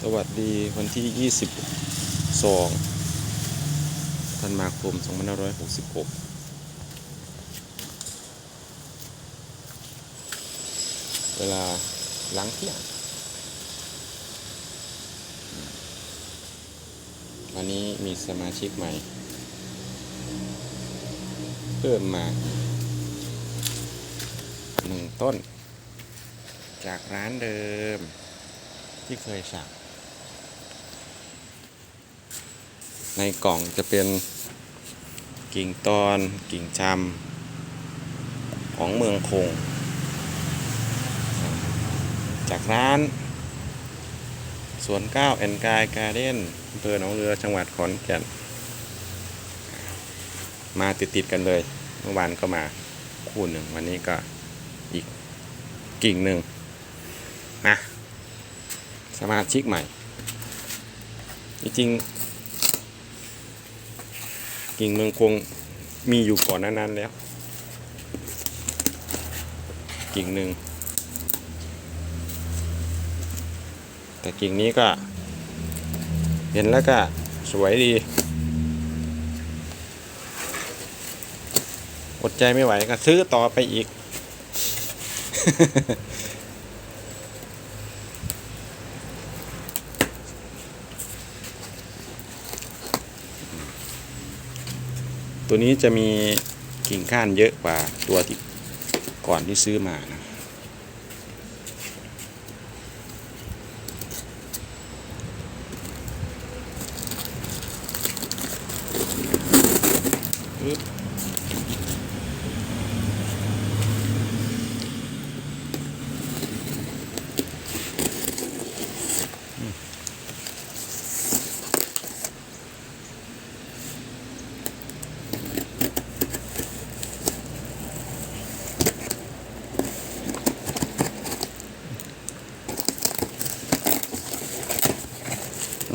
สวัสดีวันที่ 22 ธันวาคม 2566เวลาหลังเที่ยงวันนี้มีสมาชิกใหม่ เพิ่มมาหนึ่งต้น จากร้านเดิมที่เคยสั่ง ในกล่องจะเป็นกิ่งตอนกิ่งชำของเมืองคง จากร้านสวนเก้าแอนกายการ์เด้นอำเภอหนองเรือจังหวัดขอนแก่น มาติดๆกันเลย เมื่อวานก็มาคู่หนึ่ง วันนี้ก็อีกกิ่งหนึ่งนะสมาชิกใหม่ จริง กิ่งเมืองคงมีอยู่ก่อนนานั้นแล้ว กิ่งหนึ่งแต่กิ่งนี้ก็ เห็นแล้วก็สวยดี อดใจไม่ไหวก็ซื้อต่อไปอีก ตัวนี้จะมีกิ่งก้านเยอะกว่าตัวที่ก่อนที่ซื้อมานะปึ๊บ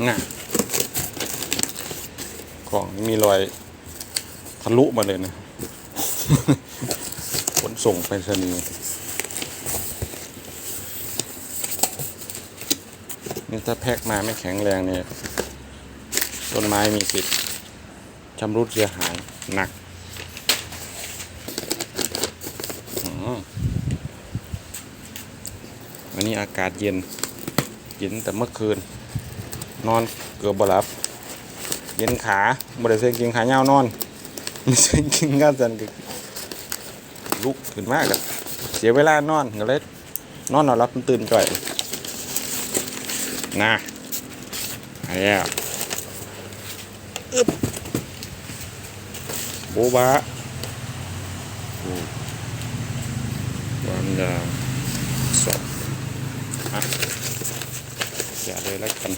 น่ะของมีรอยทะลุมาเลยนะขนส่งไปรษณีนี่ถ้าแพ็กมาไม่แข็งแรงเนี่ย ต้นไม้มีสิทธิ์ชำรุดเสียหายหนักวันนี้อากาศเย็น เย็นแต่เมื่อคืน นอนเกือบบหลับ เย็นขาบริเวณกินขาเงาวนอนไม่ใช่กินข้าวสันก็ลุกขึ้นมากอะเสียเวลานอนก็เลยนอนนอนรับตื่นจ่อยนะไปแล้วอึ๊บโบบะความยาวสองอะอย่าเลย แล้วกัน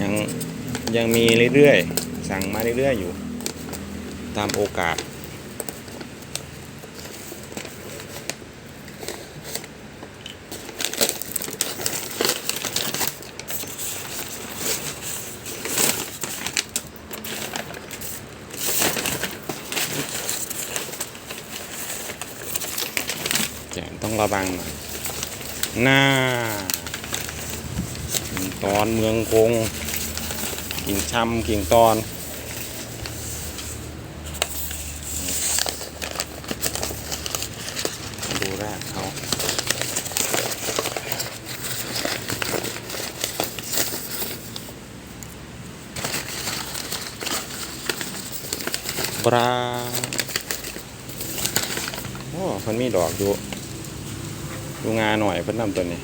ยังยังมีเรื่อยๆ สั่งมาเรื่อยๆ อยู่ ตามโอกาส แกนต้องระวังหน่อยหน้ากิ่งตอนเมืองคงกิ่งชำกิ่งตอนดูแรกเขาบราโอ้มันมีดอกอยู่ ดูงาหน่อยเพิ่นนำตัวนี้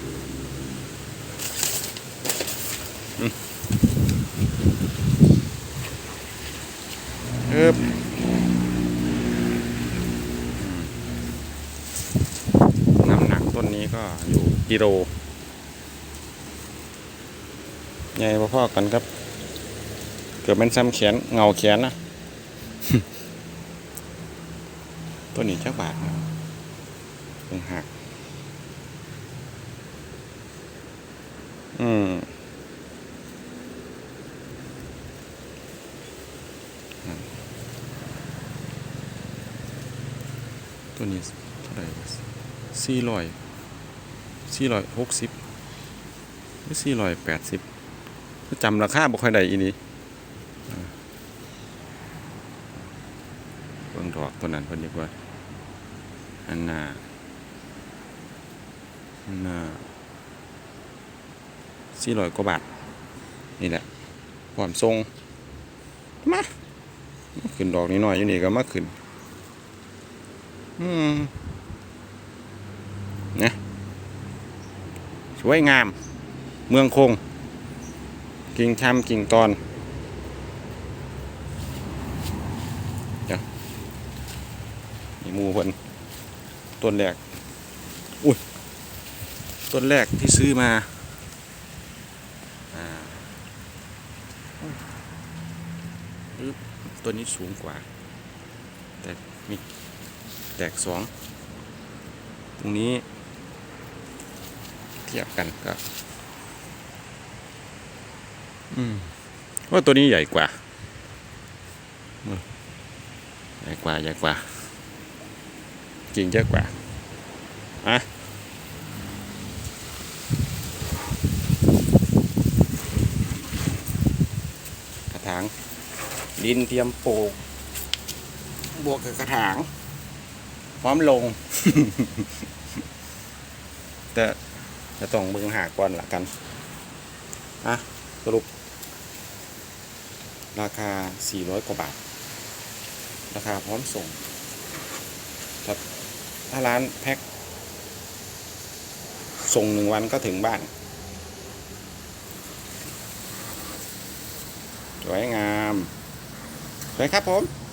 อึบน้ำหนักต้นนี้ก็อยู่กิโลใหญ่พอๆกันครับ เกือบเป็นซ้ำแขนเงาแขนนะต้นนี้จักบาทนะเพิ่งหัก อืมตัวนี้เท่าไหร่สี่ร้อยสี่ร้อยหกสิบหรือสี่ร้อยแปดสิบจำราคาบ่ค่อยได้อีนี้เบิ่งดอกตัวนั้นเพิ่นดีกว่าอันน่ะอันน่ะ สี่ร้อยกว่าบาท นี่แหละความทรงมาขึ้นดอกนิดหน่อยอยู่นี่ก็มาขึ้น อืมนะสวยงาม เมืองคง กิ่งช้ำกิ่งตอนเดี๋ยวีมูเพิ่นต้นแรก อุ้ย ต้นแรกที่ซื้อมาปึ๊บ ตัวนี้สูงกว่า แต่มีแตกสองตรงนี้ เทียบกันก็อืมว่าตัวนี้ใหญ่กว่าใหญ่กว่าใหญ่กว่า จริงเยอะกว่าอะกระถาง ดินเตรียมปลูก บวกกับกระถาง พร้อมลง แต่จะต้องเบิ่งหาก่อนละกันอะสรุป ราคา 400 กว่าบาท ราคาพร้อมส่งถ้าถ้าร้านแพ็ค ส่งหนึ่งวันก็ถึงบ้าน สวยงาม สวยครับผม